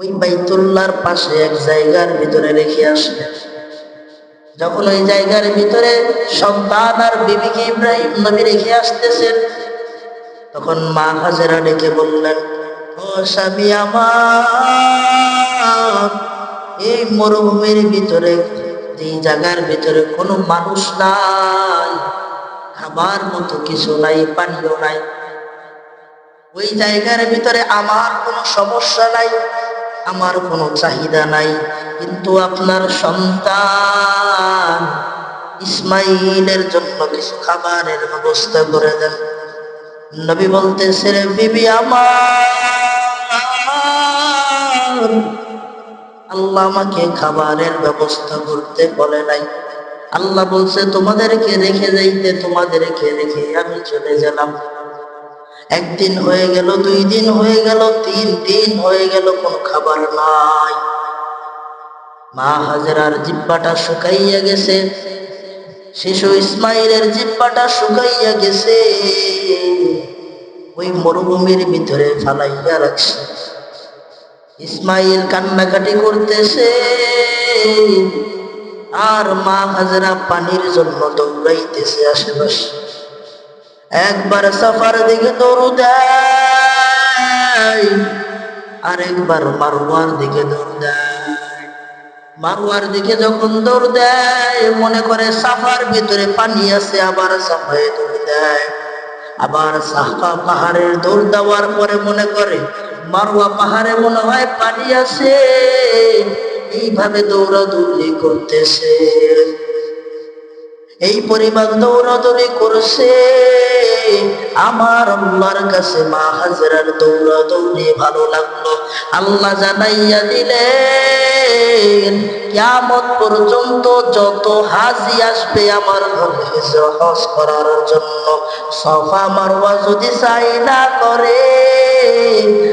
ওই বাইতুল্লার পাশে এক জায়গার ভিতরে রেখে আসলেন যখন ওই জায়গার ভিতরে সন্তান আর বিবিকে ইব্রাহিম নবী রেখে আসতেছেন, তখন মা হাজেরা ডেকে বললেন, ও স্বামী আমার, এই মরুভূমির ভিতরে, এই জায়গার ভিতরে কোনো মানুষ নাই, খাবার মতো কিছু নাই পানীয় নাই। ওই জায়গার ভিতরে আমার কোনো সমস্যা নাই আমার কোনো চাহিদা নাই। কিন্তু আপনার সন্তান ইসমাইলের জন্য কিছু খাবারের ব্যবস্থা করে দেন। নবী বলতেছে রে বিবি আমার, আল্লাহ আমাকে খাবারের ব্যবস্থা করতে বলে নাই। আল্লাহ বলছে, তোমাদেরকে রেখে যাইতে, তোমাদেরকে রেখে আমি চলে গেলাম। একদিন হয়ে গেল, দুই দিন হয়ে গেল, তিন দিন হয়ে গেল, কোন খাবার নাই। মা হাজরার জিব্বাটা শুকাইয়া গেছে, শিশু ইসমাইলের জিব্বাটা শুকাইয়া গেছে। ওই মরুভূমির ভিতরে ফালাইয়া রাখছে। ইসমাইল কান্নাকাটি করতেছে, আর মা হাজরা পানির জন্য দৌড়াইতেছে আশেপাশে। একবার সাফার দিকে দৌড় দেয় আর একবার মারুয়ার দিকে দৌড় দেয় মারুয়ার দিকে যখন দৌড় দেয় মনে করে সাফার ভিতরে পানি আছে, আবার সাফায় দৌড় দেয় আবার সাফা পাহাড়ের দৌড় দেওয়ার পরে মনে করে মারুয়া পাহাড়ে মনে হয় পানি আছে, এইভাবে দৌড়াদৌড়ি করতেছে। এই পরিমাণ দৌড়াদৌড়ি করছে। আমার আল্লাহর কাছে মা হাজরার দৌড়াদৌড়ি ভালো লাগল। আল্লাহ জানাইয়া দিলেন, কিয়ামত পর্যন্ত যত হাজি আসবে আমার ঘরে হজ করার জন্য। সফা মারওয়া যদি চাই না করে,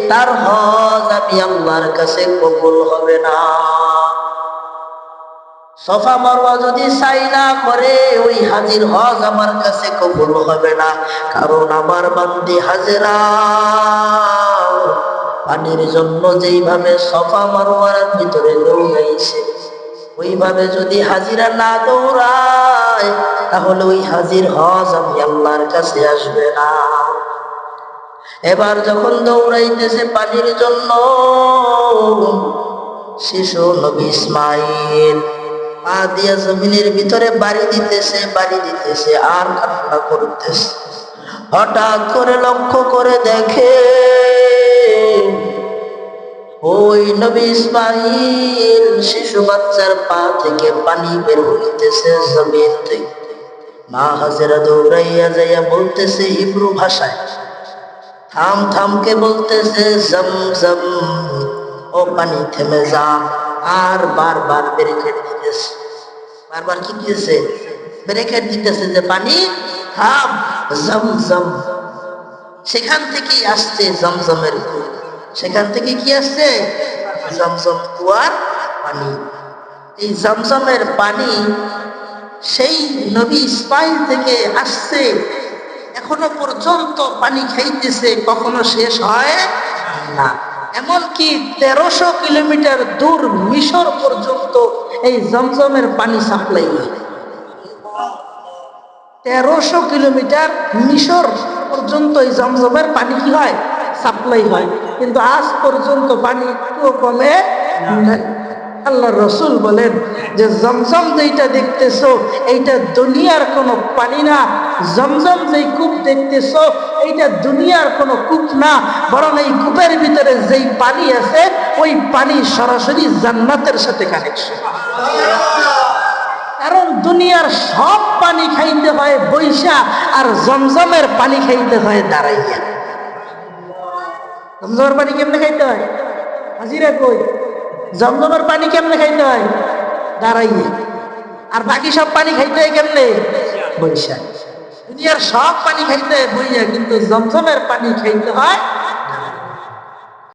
তার হজ আমি আল্লাহর কাছে কবুল হবে না। সফা মারওয়া যদি চাই না করে, ওই হাজির হজ আমার কাছে কবুল হবে না। কারণ আমার বান্দি হাজেরা। পানির জন্য যেইভাবে সফা মারওয়ার ভিতরে দৌড়াইছে, ওইভাবে যদি হাজিরা না দৌড়ায়, তাহলে ওই হাজির হজ আমি আল্লাহর কাছে আসবে না। এবার যখন দৌড়াইতেছে পানির জন্য, শিশু নবী ইসমাইল পা দিয়া জমিনের ভিতরে বাড়ি দিতেছে বাড়ি দিতেছে, আর কান্না করতেছে। হঠাৎ করে লক্ষ্য করে দেখে ওই নবী ইসমাইল শিশু বাচ্চার পা থেকে পানি বের হইতেছে জমিন থেকে। মা হাজেরা দৌড়াইয়া যাইয়া বলতেছে, ইব্রু ভাষায় থাম থামকে বলতেছে, জম জম, ও পানি থেমে যা। আর বারবার ব্রেকেট দিতেছে। বারবার কি দিতেছে ব্রেকেট দিতেছে যে পানি থাম জম জম সেখান থেকেই আসছে জমজমের সেখান থেকে কি আসছে? জমজম কুয়ার পানি। এই জমজমের পানি সেই নবী ইসমাইল থেকে আসছে। এখনও পর্যন্ত পানি খাইতেছে, কখনো শেষ হয় না। এমনকি তেরোশো কিলোমিটার দূর মিশর পর্যন্ত এই জমজমের পানি সাপ্লাই হয়। তেরোশো কিলোমিটার মিশর পর্যন্ত এই জমজমের পানি কি হয়? সাপ্লাই হয়। কিন্তু আজ পর্যন্ত পানি একটু কমে আল্লাহ রসুল বলেন যে জমজম যেইটা দেখতেছো এইটা দুনিয়ার কোনো পানি না। জমজম যেই কূপ দেখতেছো, এইটা দুনিয়ার কোনো কূপ না, বরং এই কূপের ভিতরে যেই পানি আছে, ওই পানি সরাসরি জান্নাতের সাথে কানেকশন কারণ দুনিয়ার সব পানি খাইতে হয় বৈশা, আর জমজমের পানি খাইতে হয় দাঁড়াইয়া। জমজমের পানি কেমনে খাইতে হয়? হাজিরা কই? জমজমের পানি কেমনে খাইতে হয়? দাঁড়াইয়া। আর বাকি সব পানি খাইতে হয় কেমনে? বৈশা। দুনিয়ার সব পানি খাইতে হয় বইয়া কিন্তু জমজমের পানি খাইতে হয়।